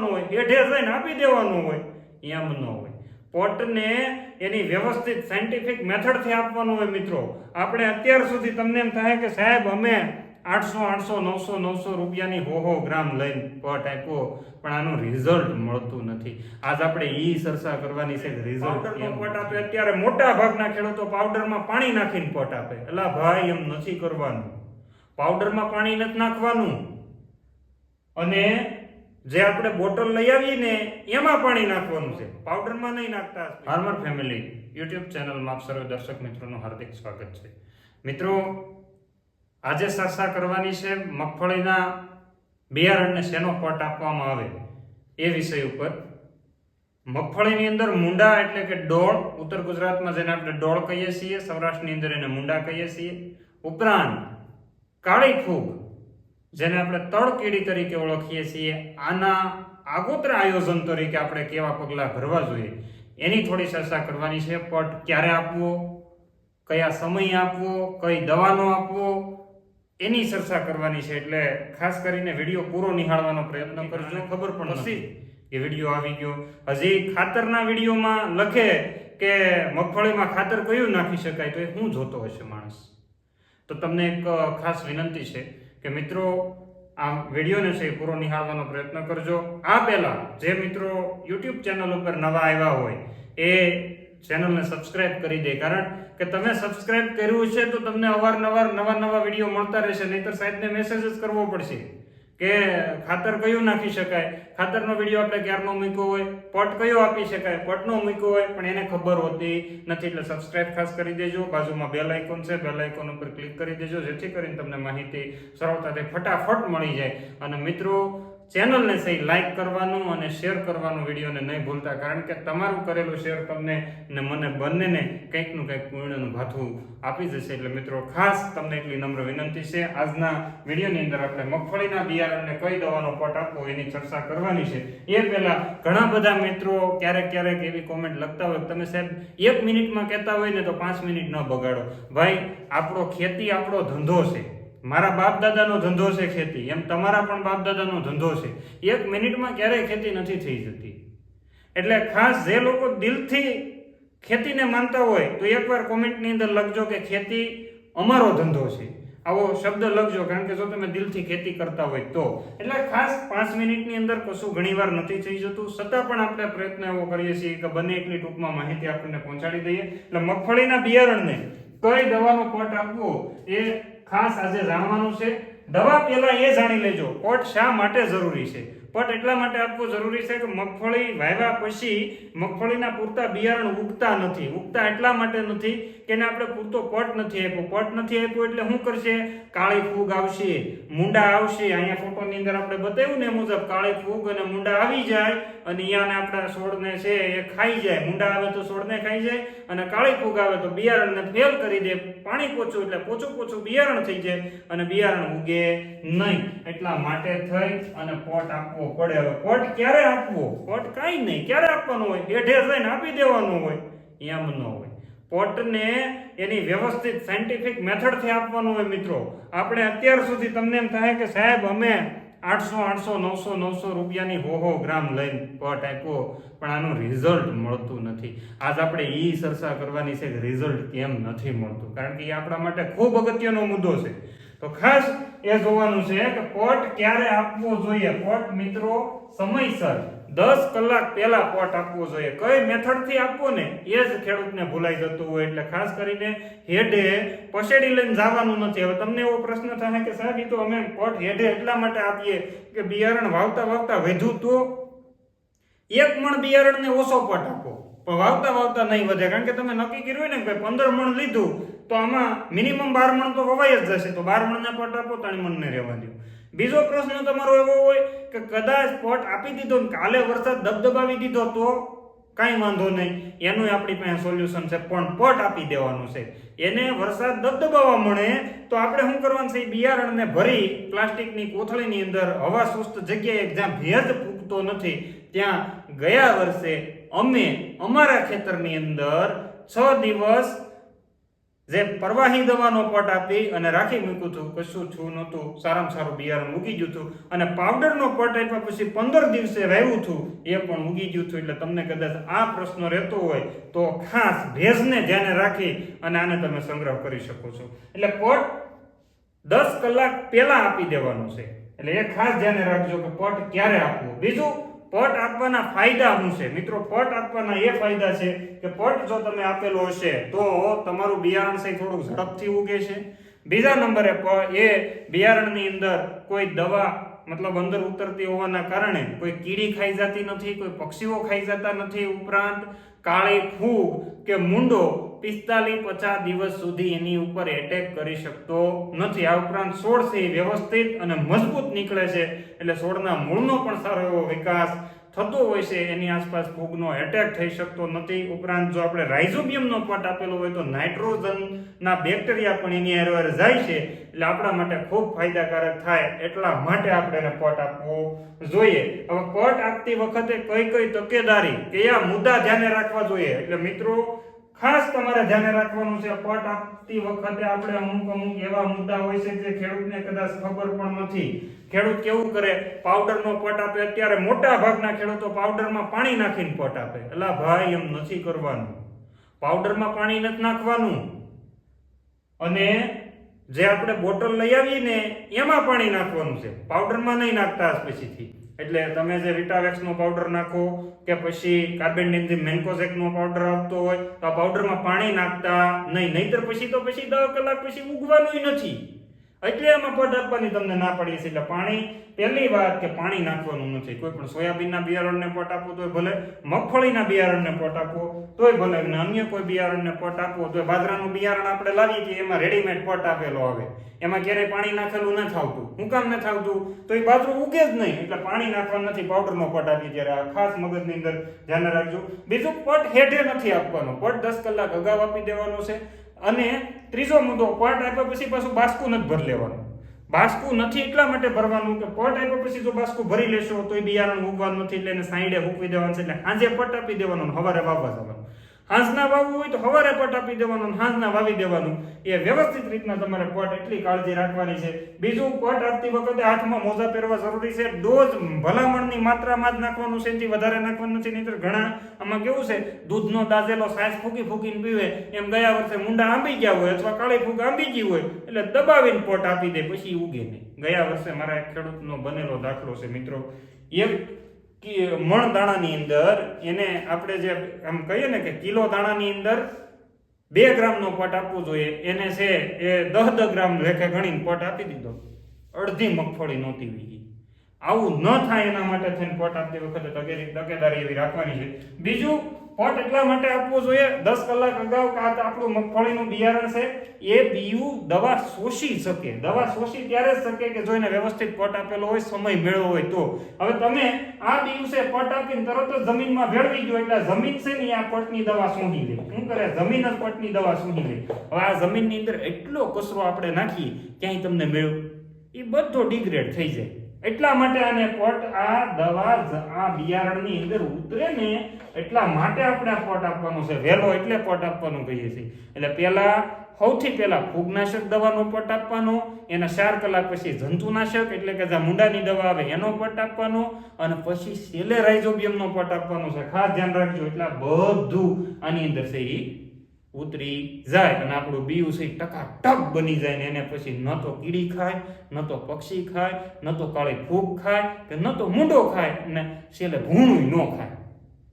આપવાનું હોય હેઠે થઈને આપી દેવાનું હોય એમ ન હોય. પોટને એની વ્યવસ્થિત સાયન્ટિફિક મેથડથી આપવાનું હોય મિત્રો. આપણે અત્યાર સુધી તમને એમ થાય કે સાહેબ અમે આઠસો આઠસો નવસો નવસો રૂપિયાની હો હો ગ્રામ લઈને પટ આપ્યો પણ આનું રિઝલ્ટ મળતું નથી. આજ આપણે ઈ ચર્ચા કરવાની છે રિઝલ્ટ પટ આપે અત્યારે મોટા ભાગના ખેડૂતો પાવડરમાં પાણી નાખીને પટ આપે. એલા ભાઈ એમ નથી કરવાનું. પાવડરમાં પાણી નથી નાખવાનું. અને જે આપણે બોટલ લઈ આવીને એમાં પાણી નાખવાનું છે. પાવડરમાં નહીં નાખતા ફાર્મર ફેમિલી યુટ્યુબ ચેનલમાં આપ સર્વે દર્શક મિત્રોનું હાર્દિક સ્વાગત છે. મિત્રો, આજે ચર્ચા કરવાની છે મગફળીના બિયારણને શેનો પટ આપવામાં આવે એ વિષય ઉપર. મગફળીની અંદર મુંડા એટલે કે ડોળ, ઉત્તર ગુજરાતમાં જેને આપણે ડોળ કહીએ છીએ, સૌરાષ્ટ્રની અંદર એને મુંડા કહીએ છીએ. ઉપરાંત કાળી ફૂગ જેને આપણે તળ કીડી તરીકે ઓળખીએ છીએ. આના આગોતરા આયોજન તરીકે આપણે કેવા પગલાં ભરવા જોઈએ? એની થોડી ચર્ચા કરવાની છે પટ ક્યારે આપવો? કયા સમય આપવો? કઈ દવાનો આપવો? એની ચર્ચા કરવાની છે એટલે ખાસ કરીને વીડિયો પૂરો નિહાળવાનો પ્રયત્ન કરજો. ખબર પણ નથી. કે વીડિયો આવી ગયો. હજી ખાતરના વિડીયોમાં લખે કે મગફળીમાં ખાતર કયું નાખી શકાય? તો એ હું જોતો હશે માણસ. તો તમને એક ખાસ વિનંતી છે કે મિત્રો, આ વિડીયોને છે પૂરો નિહાળવાનો પ્રયત્ન કરજો. આ પહેલાં જે મિત્રો યુટ્યુબ ચેનલ ઉપર નવા આવ્યા હોય, એ ચેનલને સબસ્ક્રાઇબ કરી દે. કારણ કે તમે સબસ્ક્રાઇબ કર્યું છે તો તમને અવારનવાર નવા નવા વીડિયો મળતા રહેશે, નહીતર સાહેબને મેસેજ જ કરવો પડશે. કે ખાતર કયું નાખી શકાય? ખાતરનો વીડિયો આપણે ક્યારનો મૂક્યો હોય? પટ કયો આપી શકાય? પટનો મૂક્યો હોય, પણ એને ખબર હોતી નથી. એટલે સબસ્ક્રાઇબ ખાસ કરી દેજો. બાજુમાં બેલ આઇકોન છે. બેલ આઇકોન ઉપર ક્લિક કરી દેજો. જેથી કરીને તમને માહિતી સરળતાથી ફટાફટ મળી જાય. અને મિત્રો ચેનલને સહી લાઇક કરવાનું અને શેર કરવાનું વિડીયોને નહીં ભૂલતા, કારણ કે તમારું કરેલું શેર તમને ને મને બંનેને કંઈકનું કંઈક પૂર્ણનું ભાથું આપી જશે. એટલે મિત્રો, ખાસ તમને એટલી નમ્ર વિનંતી છે. આજના વિડીયોની અંદર આપણે મગફળીના બિયારણને કઈ દવાનો પટ આપવો એની ચર્ચા કરવાની છે. એ પહેલાં ઘણા બધા મિત્રો ક્યારેક ક્યારેક એવી કોમેન્ટ લખતા હોય, તમે સાહેબ, એક મિનિટમાં કહેતા હોય ને તો પાંચ મિનિટ ન બગાડો. ભાઈ, આપણો ખેતી આપણો ધંધો છે. મારા બાપ દાદાનો ધંધો છે ખેતી, એમ તમારા પણ બાપ દાદાનો ધંધો છે. એક મિનિટમાં ક્યારેય ખેતી નથી થઈ જતી. એટલે ખાસ જે લોકો દિલથી ખેતીને માનતા હોય, તો એકવાર કોમેન્ટની અંદર લખજો કે ખેતી અમારો ધંધો છે. આવો શબ્દ લખજો, કારણ કે જો તમે દિલથી ખેતી કરતા હોય તો. એટલે ખાસ પાંચ મિનિટની અંદર કશું ઘણીવાર નથી થઈ જતું. છતાં પણ આપણે પ્રયત્ન એવો કરીએ છીએ કે બને એટલી ટૂંકમાં માહિતી આપણને પહોંચાડી દઈએ. એટલે મગફળીના બિયારણને કઈ દવાનો પટ આપવો એ ખાસ આજે જાણવાનું છે. દવા પહેલા એ જાણી લેજો કોટ શા માટે જરૂરી છે? પટ એટલા માટે આપવો જરૂરી છે કે મગફળી વાવ્યા પછી મગફળીના પૂરતા બિયારણ ઉગતા નથી. ઉગતા એટલા માટે નથી કે એને આપણે પૂરતો પટ નથી આપ્યો. પટ નથી આપ્યો એટલે શું કરશે? કાળી ફૂગ આવશે, મુંડા આવશે. અહીંયા ફોટોની અંદર આપણે બતાવ્યું ને મુજબ કાળી ફૂગ અને મુંડા આવી જાય અને અહીંયાને આપણા છોડને છે એ ખાઈ જાય. મૂંડા આવે તો છોડને ખાઈ જાય અને કાળી ફૂગ આવે તો બિયારણને ફેલ કરી દે. પાણી પોચું એટલે પોચું પોચું બિયારણ થઈ જાય અને બિયારણ ઉગે નહીં. એટલા માટે થઈ અને પોટ આપવો પડે હવે. પોટ ક્યારે આપવો? પોટ કાંઈ નહીં. ક્યારે આપવાનો હોય? બેઠે થઈને આપી દેવાનું હોય. એમ ન હોય. પોટને એની વ્યવસ્થિત સાયન્ટિફિક મેથડથી આપવાનું હોય મિત્રો. આપણે અત્યાર સુધી તમને એમ થાય કે સાહેબ, અમે આઠસો આઠસો, નવસો નવસો રૂપિયાની હો હો ગ્રામ લઈને પટ આપ્યો. પણ આનું રિઝલ્ટ મળતું નથી. આજ આપણે એ ચર્ચા કરવાની છે કે રિઝલ્ટ કેમ નથી મળતું. કારણ કે એ આપણા માટે ખૂબ અગત્યનો મુદ્દો છે. તો ખાસ એ જોવાનું છે કે પોટ ક્યારે આપવો જોઈએ? પોટ મિત્રો સમયસર દસ કલાક પહેલા પોટ આપવો જોઈએ. કઈ મેથડથી આપવો ને? એ જ ખેડૂતને ભૂલાઈ જતું હોય એટલે ખાસ કરીને હેડે પસેડી લઈને જવાનું નથી. હવે તમને એવો પ્રશ્ન થાય કે સાહેબ એ તો અમે પોટ હેડે એટલા માટે આપીએ કે બિયારણ વાવતા વાવતા વધ્યું તો એક મણ બિયારણને ઓછો પટ આપો. પણ વાવતા વાવતા નહીં વધે. કારણ કે તમે નક્કી કર્યું હોય ને કે પંદર મણ લીધું, તો આમાં મિનિમમ બાર મણ તો વવાઈ જ જશે. તો બાર મણના પટ આપો, ત્રણ મણને રહેવા દો. બીજો પ્રશ્ન તમારો એવો હોય કે કદાચ પટ આપી દીધો ને કાલે વરસાદ દબદબાવી દીધો તો કાંઈ વાંધો નહીં. એનું આપણી પાસે સોલ્યુશન છે, પણ પટ આપી દેવાનું છે. એને વરસાદ દબદબાવા મળે તો આપણે શું કરવાનું છે? બિયારણને ભરી પ્લાસ્ટિકની કોથળીની અંદર હવા સુસ્ત જગ્યાએ જ્યાં ભેજ ફૂગતો નથી ત્યાં ગયા વર્ષે અમે અમારા ખેતરની અંદર છ દિવસ જે પ્રવાહી દવાનો પટ આપી અને રાખી મૂક્યું હતું. કશું છું નહોતું. સારામાં સારું બિયારણ મૂકી ગયું હતું. અને પાવડરનો પટ આપ્યા પછી પંદર દિવસે વાવ્યું હતું. એ પણ મૂકી ગયું હતું. એટલે તમને કદાચ આ પ્રશ્ન રહેતો હોય તો ખાસ ભેજને ધ્યાને રાખી અને આને તમે સંગ્રહ કરી શકો છો. એટલે પટ દસ કલાક પહેલા આપી દેવાનું છે. એટલે એ ખાસ ધ્યાને રાખજો કે પટ ક્યારે આપવો. બીજું પટ આપવાના ફાયદા શું છે? મિત્રો, પટ આપવાના એ ફાયદા છે કે પટ જો તમે આપેલો હશે તો તમારું બિયારણ સહી થોડું ઝડપથી ઉગે છે. બીજા નંબરે એ બિયારણની અંદર કોઈ દવા મતલબ અંદર ઉતરતી હોવાના કારણે કોઈ કીડી ખાઈ જતી નથી, કોઈ પક્ષીઓ ખાઈ જતા નથી ઉપરાંત કાળી ફૂગ કે મુંડો પિસ્તાલીસ પચાસ દિવસ સુધી એની ઉપર એટેક કરી શકતો નથી. આ ઉપરાંત છોડ છે વ્યવસ્થિત અને મજબૂત નીકળે છે. એટલે છોડના મૂળનો પણ સારો એવો વિકાસ થતો હોય છે, એની આસપાસ ફૂગનો એટેક થઈ શકતો નથી. ઉપરાંત જો આપણે રાઇઝોબિયમનો પટ આપેલો હોય તો નાઇટ્રોજનના બેક્ટેરિયા પણ એની હારે જાય છે, એટલે આપણા માટે ખૂબ ફાયદાકારક થાય એટલા માટે આપણે એને પટ આપવો જોઈએ. હવે પટ આપતી વખતે કઈ કઈ તકેદારી, કયા મુદ્દા ધ્યાને રાખવા જોઈએ? એટલે મિત્રો ખાસ તમારે ધ્યાને રાખવાનું છે, પટ આપતી વખતે આપણે અમુક અમુક એવા મુદ્દા હોય છે જે ખેડૂતને કદાચ ખબર પણ નથી. ખેડૂત કેવું કરે? પાવડરનો પટ આપે. અત્યારે મોટા ભાગના ખેડૂતો પાવડરમાં પાણી નાખીને પટ આપે. એટલે ભાઈ, એમ નથી કરવાનું. પાવડરમાં પાણી નથી નાખવાનું. અને જે આપણે બોટલ લઈ આવીએ ને, એમાં પાણી નાખવાનું છે. પાવડરમાં નહીં નાખતા પછીથી. એટલે તમે જે વિટાવેક્સનો પાવડર નાખો કે પછી કાર્બેન્ડિનથી મેન્કોઝેકનો પાવડર આવતો હોય, તો આ પાવડરમાં પાણી નાખતા નહીં. નહીતર પછી તો પછી દસ કલાક પછી ઉગવાનું નથી. એટલે એમાં પટ આપવાની તમને ના પડી છે એટલે પાણી, પહેલી વાત કે પાણી નાખવાનું નથી કોઈ પણ સોયાબીનના બિયારણને પટ આપો તોય ભલે, મગફળીના બિયારણને પટ આપવો તોય ભલે, અને અન્ય કોઈ બિયારણને પટ આપવો તો બાજરાનું બિયારણ આપણે લાવીએ છીએ, એમાં રેડીમેડ પટ આપેલો આવે. એમાં ક્યારેય પાણી નાખેલું ન થાવતું. હું કામ ન થાવતું? તો એ બાજરું ઉગે જ નહીં. એટલે પાણી નાખવાનું નથી પાવડરનો પટ આપીએ જ્યારે આ ખાસ મગજની અંદર ધ્યાન રાખજો. બીજું પટ હેઠે નથી આપવાનો. પટ દસ કલાક અગાઉ આપી દેવાનો છે. અને ત્રીજો મુદ્દો પટ આપ્યા પછી પાછું બાસ્કું નથી ભરી લેવાનું. બાસ્કું નથી એટલા માટે ભરવાનું કે પટ આપ્યા પછી જો બાસ્કું ભરી લેશો, તો એ બિયારણ ઉગવાનું નથી એટલે એને સાઈડે મૂકવી દેવાનું છે એટલે સાંજે પટ આપી દેવાનું હવારે વાવવા જવાનું. હાંસના વાવવું હોય તો સવારે પટ આપી દેવાનું, હાંસના વાવી દેવાનું. એ વ્યવસ્થિત રીતના તમારે પટ એટલી કાળજી રાખવાની છે. બીજું પટ આપતી વખતે હાથમાં મોજા પહેરવા જરૂરી છે. ડોઝ ભલામણની માત્રામાં જ નાખવાનું છે. એથી વધારે નાખવાનું નથી નહીંતર ઘણા આમાં કેવું છે, દૂધનો દાઝેલો સાસ ફૂકી ફૂકીને પીવે. એમ ગયા વર્ષે મુંડા આંબી ગયા હોય અથવા કાળી ફૂગ આંબી ગઈ હોય, એટલે દબાવીને પટ આપી દે, પછી ઉગે નહીં. ગયા વર્ષે મારા એક ખેડૂતનો બનેલો દાખલો છે, મિત્રો. એક મણ દાણાની અંદર એને આપણે જે આમ કહીએ ને કે કિલો દાણાની અંદર બે ગ્રામનો પટ આપવો જોઈએ. એને છે એ દસ દસ ગ્રામ લેખે ગણીને પટ આપી દીધો. અડધી મગફળી નહોતી વીગી આવું ન થાય એના માટે થઈને પટ આપતી વખતે તકેદારી એવી રાખવાની છે. બીજું પટ એટલા માટે આપવો જોઈએ, દસ કલાક અગાઉ કે આપણું મગફળીનું બિયારણ છે, એ બીયું દવા શોષી શકે. દવા શોષી ત્યારે જ શકે કે જો એને વ્યવસ્થિત પટ આપેલો હોય, સમય મેળવો હોય તો. હવે તમે આ દિવસે પટ આપીને તરત જ જમીનમાં ભેળવી ગયો, એટલે જમીન છે ને આ પટની દવા સૂંઘી લે. શું કરે? જમીન જ પટની દવા સૂંઘી લે. હવે આ જમીનની અંદર એટલો કચરો આપણે નાખીએ, ક્યાંય તમને મેળવ એ બધો ડિગ્રેડ થઈ જાય. એટલા માટે આને પટ આ દવા આ બિયારણની અંદર ઉતરે ને એટલા માટે આપણે આ પટ આપવાનો છે. વહેલો એટલે પટ આપવાનું કહીએ છીએ. એટલે પહેલા, સૌથી પહેલા ફૂગનાશક દવાનો પટ આપવાનો, એના ચાર કલાક પછી જંતુનાશક, એટલે કે જે મુંડાની દવા આવે એનો પટ આપવાનો, અને પછી સેલે રાઇઝોબિયમનો પટ આપવાનો છે. ખાસ ધ્યાન રાખજો, એટલે બધું આની અંદર છે ઈ ઉતરી જાય અને આપણું બીયું છે ટકા ટક બની જાય ને એને પછી ન તો કીડી ખાય, ન તો પક્ષી ખાય, ન તો કાળી ફૂગ ખાય કે ન તો મૂંડો ખાય અને છેલ્લે ભૂણું ન ખાય.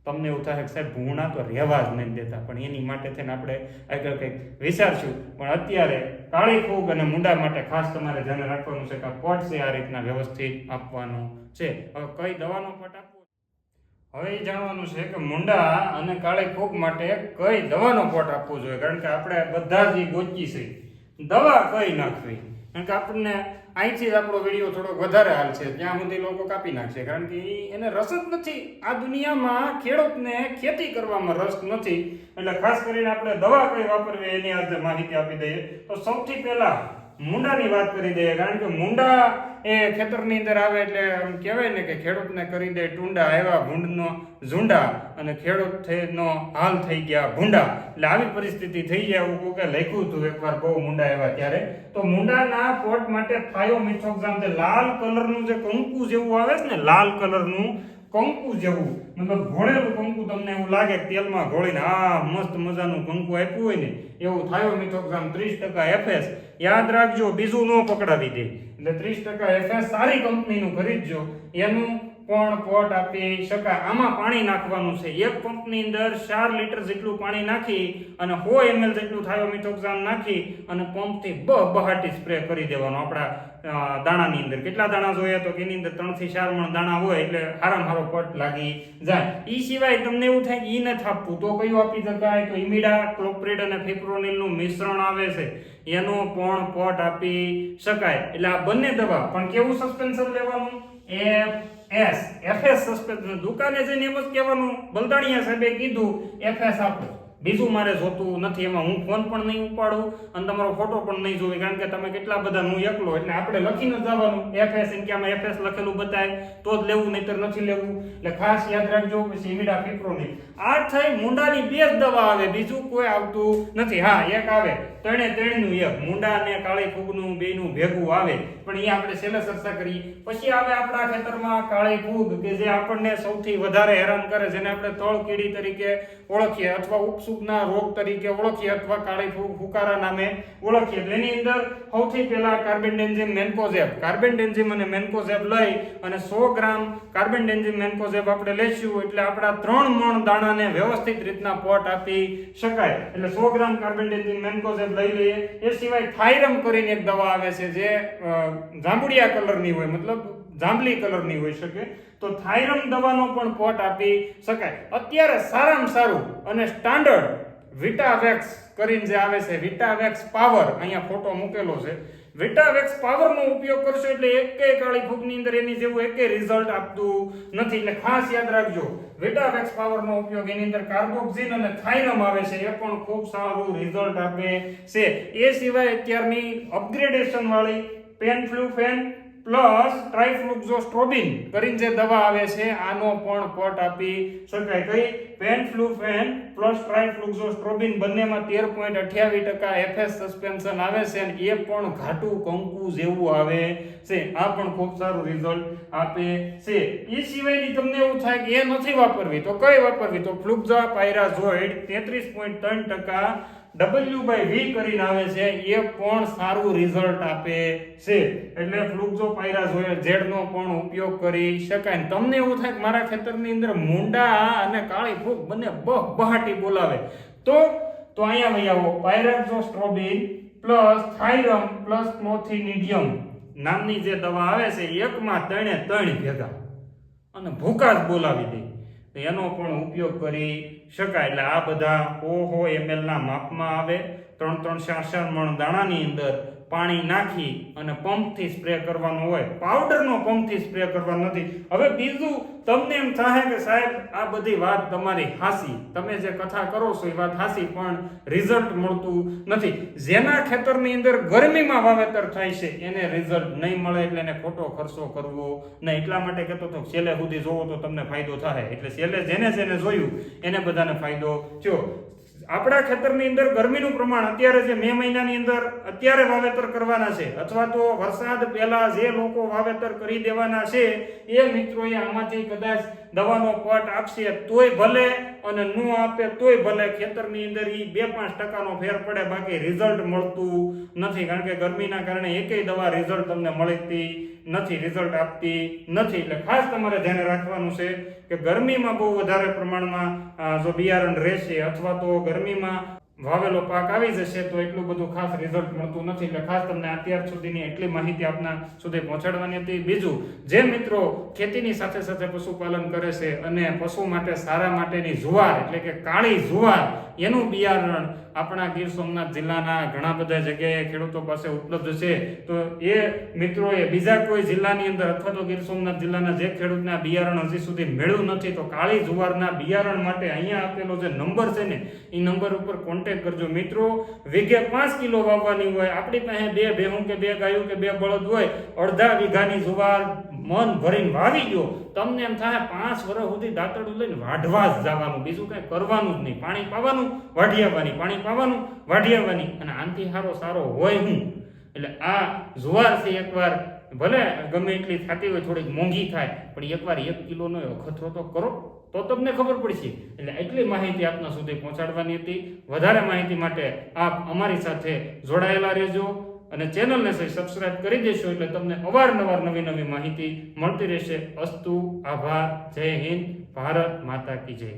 તમને એવું થાય કે સાહેબ, ભૂણા તો રહેવા જ નહીં દેતા, પણ એની માટે થઈને આપણે આગળ કંઈક વિચારશું. પણ અત્યારે કાળી ફૂગ અને મૂંડા માટે ખાસ તમારે ધ્યાન રાખવાનું છે કે પટ છે આ રીતના વ્યવસ્થિત આપવાનું છે. હવે કઈ દવાનો પટ હવે એ જાણવાનું છે કે મુંડા અને કાળી ફૂગ માટે કઈ દવાનો પોટ આપવો જોઈએ? કારણ કે આપણે બધા જ ગોચી છે. દવા કઈ નાખવી? કારણ કે આપણને અહીંથી જ આપણો વીડિયો થોડો વધારે હાલ છે. ત્યાં સુધી લોકો કાપી નાખશે. કારણ કે એને રસ જ નથી. આ દુનિયામાં ખેડૂતને ખેતી કરવામાં રસ નથી. એટલે ખાસ કરીને આપણે દવા કઈ વાપરવી એની આજે માહિતી આપી દઈએ. તો સૌથી પહેલા મુંડાની વાત કરી દઈએ, કારણ કે મુંડા એ ખેતરની અંદર આવે એટલે આમ કહેવાય ને કે ખેડૂતને કરી દે ટુંડા, આવ્યા ભૂંડનો ઝુંડા અને ખેડૂત થઈનો હાલ થઈ ગયા ભૂંડા. એટલે આવી પરિસ્થિતિ થઈ જાય એવું કોકે લખ્યું હતું એકવાર બહુ મુંડા આવ્યા ત્યારે. તો મુંડાના પોટ માટે થાયો મિથોક્ઝામ જે લાલ કલરનું જે કંકુ જેવું આવે છે ને, લાલ કલરનું કંકુ જેવું. મતલબ ઘોળેલું કંકુ તમને એવું લાગે તેલમાં ઘોળીને આ મસ્ત મજાનું કંકુ આપ્યું હોય ને, એવું થાયો મિથોક્ઝામ ત્રીસ ટકા એફએસ યાદ રાખજો, બીજું ન પકડાવી દે. એટલે ત્રીસ ટકા એફએસ સારી કંપનીનું ખરીદજો એનું પણ પોટ આપી શકાય આમાં પાણી નાખવાનું છે. એક પંપની અંદર ચાર લીટર જેટલું પાણી નાખી અને સો એમએલ જેટલું થાયોમિથોક્ઝામ નાખી અને પંપથી બ બહાટી સ્પ્રે કરી દેવાનો આપણા દાણાની અંદર. કેટલા દાણા જોઈએ તો એની અંદર ત્રણથી ચાર મણ દાણા હોય એટલે હારામ હારો પટ લાગી જાય. એ સિવાય તમને એવું થાય ઈ નથી આપવું. તો કયું આપી શકાય? તો ઇમિડા ક્લોપ્રિડ અને ફિપ્રોનિલનું મિશ્રણ આવે છે. એનો પણ પોટ આપી શકાય. એટલે આ બંને દવા. પણ કેવું સસ્પેન્શન લેવાનું? એફ એસ એફએસ સસ્પેન્શન દુકાને જઈને એમ જ કહેવાનું. બલદાણિયા સાહેબે કીધું એફએસ આપો. બીજું મારે જોતું નથી, એમાં હું ફોન પણ નહીં ઉપાડું અને તમારો ફોટો પણ નહીં જોવે, કારણ કે તમે કેટલા બધા હું એકલો, એટલે આપણે લખીને જવાનું. એફએસ આમાં એફએસ લખેલું બતાય, તો જ લેવું, નહીતર નથી લેવું. એટલે ખાસ યાદ રાખજો, પછી ઇમિડા નહીં. આ થઈ મુંડાની બે જ દવા આવે, બીજું કોઈ આવતું નથી. હા, એક આવે ત્રણે ત્રણનું એક, મુંડા અને કાળી ફૂગનું બેનું ભેગું આવે. પણ એ આપણે છેલ્લે ચર્ચા કરી. પછી આવે આપણા ખેતરમાં કાળી ફૂગ, કે જે આપણને સૌથી વધારે હેરાન કરે, જેને આપણે તળ કીડી તરીકે ઓળખીએ, અથવા ઉપસુગના રોગ તરીકે ઓળખીએ અથવા કાળી ફૂગ ફુકારા નામે ઓળખીએ. તો એની અંદર સૌથી પહેલા કાર્બેન્ડેન્ઝિમ મેન્કોઝેબ. કાર્બેન્ડેન્ઝિમ અને મેન્કોઝેબ લઈ અને સો ગ્રામ કાર્બેન્ડેન્ઝિમ મેન્કોઝેબ આપણે લેશું એટલે આપણા ત્રણ મણ દાણાને વ્યવસ્થિત રીતના પોટ આપી શકાય. એટલે સો ગ્રામ કાર્બન ડેન્ઝિમ મેન્કોઝેબ લઈ લઈએ. એ સિવાય થાઇરમ કરીને એક દવા આવે છે જે જાંબુડિયા કલરની હોય. મતલબ જાંબલી કલરની હોઈ શકે, તો થાઇરમ દવાનો પણ પોટ આપી શકાય. અત્યારે સારામાં સારું અને સ્ટાન્ડર્ડ વિટાવેક્સ કરીને જે આવે છે વિટાવેક્સ પાવર અહીંયા ફોટો મૂકેલો છે. વિટાવેક્સ પાવરનો ઉપયોગ કરશો એટલે એકેય કાળી ફૂગની અંદર એની જેવું એકે રિઝલ્ટ આપતું નથી. એટલે ખાસ યાદ રાખજો વિટાવેક્સ પાવરનો ઉપયોગ એની અંદર કાર્બોક્સિન અને થાઇરમ આવે છે, એ પણ ખૂબ સારું રિઝલ્ટ આપે છે. એ સિવાય અત્યારની અપગ્રેડેશન વાળી પેનફ્લુફેન પ્લસ ટ્રાઇફ્લુક્ઝોસ્ટ્રોબિન કરીને જે દવા આવે છે, આનો પણ પટ આપી શકાય. કઈ પેનફ્લુફેન પ્લસ ટ્રાઇફ્લુક્ઝોસ્ટ્રોબિન બંનેમાં તેર પોઈન્ટ અઠ્યાવીસ ટકા એફએસ સસ્પેન્શન આવે છે અને એ પણ ઘાટું કંકુ જેવું આવે છે. આ પણ ખૂબ સારું રિઝલ્ટ આપે છે. એ સિવાયની તમને એવું થાય કે એ નથી વાપરવી, તો કઈ વાપરવી? તો ફ્લુક્ઝા પાયરાઝોઇડ તેત્રીસ પોઈન્ટ ત્રણ ટકા ડબલ્યુ બાય વી કરીને આવે છે, એ પણ સારું રિઝલ્ટ આપે છે. એટલે ફ્લુક્ઝોપાયરાઝોઇડ ઝેડ નો પણ ઉપયોગ કરી શકાય. તમને એવું થાય કે મારા ખેતરની અંદર મુંડા અને કાળી ફૂગ બંને બહ બહાટી બોલાવે. તો તો અહીંયા ભાઈ આવો. પાયરાક્ઝોસ્ટ્રોબિન પ્લસ થાઇરમ પ્લસ ક્લોથિનિડિયમ નામની જે દવા આવે છે, એકમાં ત્રણે ત્રણ ભેગા. અને ભૂકા જ બોલાવી દે. એનો પણ ઉપયોગ કરી શકાય. એટલે આ બધા ઓહો એમએલના માપમાં આવે. ત્રણ ત્રણ ચાર ચાર મણ દાણાની અંદર પાણી નાખી અને પંપથી સ્પ્રે કરવાનો હોય. પાવડરનો પંપથી સ્પ્રે કરવાનો નથી. હવે બીજું તમને એમ થાય કે સાહેબ, આ બધી વાત તમારી હાસી. તમે જે કથા કરો છો એ વાત હાસી, પણ રિઝલ્ટ મળતું નથી. જેના ખેતરની અંદર ગરમીમાં વાવેતર થાય છે, એને રિઝલ્ટ નહીં મળે એટલે એને ખોટો ખર્ચો કરવો નહીં એટલા માટે કહેતો હતો છેલ્લે સુધી જોવો તો તમને ફાયદો થાય એટલે છેલ્લે જેને જેને જોયું, એને બધાને ફાયદો થયો. આપણા ખેતરની અંદર ગરમીનું પ્રમાણ અત્યારે જે મે મહિનાની અંદર અત્યારે વાવેતર કરવાના છે, અથવા તો વરસાદ પહેલા જે લોકો વાવેતર કરી દેવાના છે, એ મિત્રોએ આમાંથી કદાચ દવાનો પટ આપશે તોય ભલે અને ન આપે તોય ભલે ખેતરની અંદર એ બે પાંચ ટકાનો ફેર પડે, બાકી રિઝલ્ટ મળતું નથી. કારણ કે ગરમીના કારણે એકેય દવા રિઝલ્ટ તમને મળતી નથી રિઝલ્ટ આપતી નથી. એટલે ખાસ તમારે ધ્યાન રાખવાનું છે કે ગરમીમાં બહુ વધારે પ્રમાણમાં જો બિયારણ રહેશે અથવા તો ગરમીમાં વાવેલો પાક આવી જશે તો એટલું બધું ખાસ રિઝલ્ટ મળતું નથી. એટલે ખાસ તમને અત્યાર સુધીની એટલી માહિતી આપના સુધી પહોંચાડવાની હતી. બીજું, જે મિત્રો ખેતીની સાથે સાથે પશુપાલન કરે છે અને પશુ માટે સારા માટેની જુવાર, એટલે કે કાળી જુવાર, એનું બિયારણ આપણા ગીર સોમનાથ જિલ્લાના ઘણા બધા જગ્યાએ ખેડૂતો પાસે ઉપલબ્ધ છે. તો એ મિત્રોએ બીજા કોઈ જિલ્લાની અંદર અથવા તો ગીર સોમનાથ જિલ્લાના જે ખેડૂતને બિયારણ હજી સુધી મેળવ્યું નથી, તો કાળી જુવારના બિયારણ માટે અહીંયા આપેલો જે નંબર છે ને, એ નંબર ઉપર કોન્ટેક્ટ કોન્ટેક્ટ કરજો. મિત્રો, વીઘે પાંચ કિલો વાવવાની હોય, આપણી પાસે બે ભેહું કે બે ગાયું કે બે બળદ હોય, અડધા વીઘાની જુવાર મન ભરીને વાવી દો. તમને એમ થાય, પાંચ વર્ષ સુધી દાંતડું લઈને વાઢવા જ જવાનું. બીજું કઈ કરવાનું જ નહીં. પાણી પાવાનું વાઢી આવવાની પાણી પાવાનું વાઢી આવવાની અને આનથી સારો સારો હોય હું. એટલે આ જુવાર છે એકવાર, ભલે ગમે એટલી થતી હોય, થોડીક મોંઘી થાય, પણ એકવાર એક કિલોનો અખતરો તો કરો. તો તમને ખબર પડશે. એટલે એટલી માહિતી આપના સુધી પહોંચાડવાની હતી. વધારે માહિતી માટે આપ અમારી સાથે જોડાયેલા રહેજો અને ચેનલને સબસ્ક્રાઇબ કરી દેશો એટલે તમને અવારનવાર નવી નવી માહિતી મળતી રહેશે. અસ્તુ, આભાર, જય હિન્દ, ભારત માતા કી જય.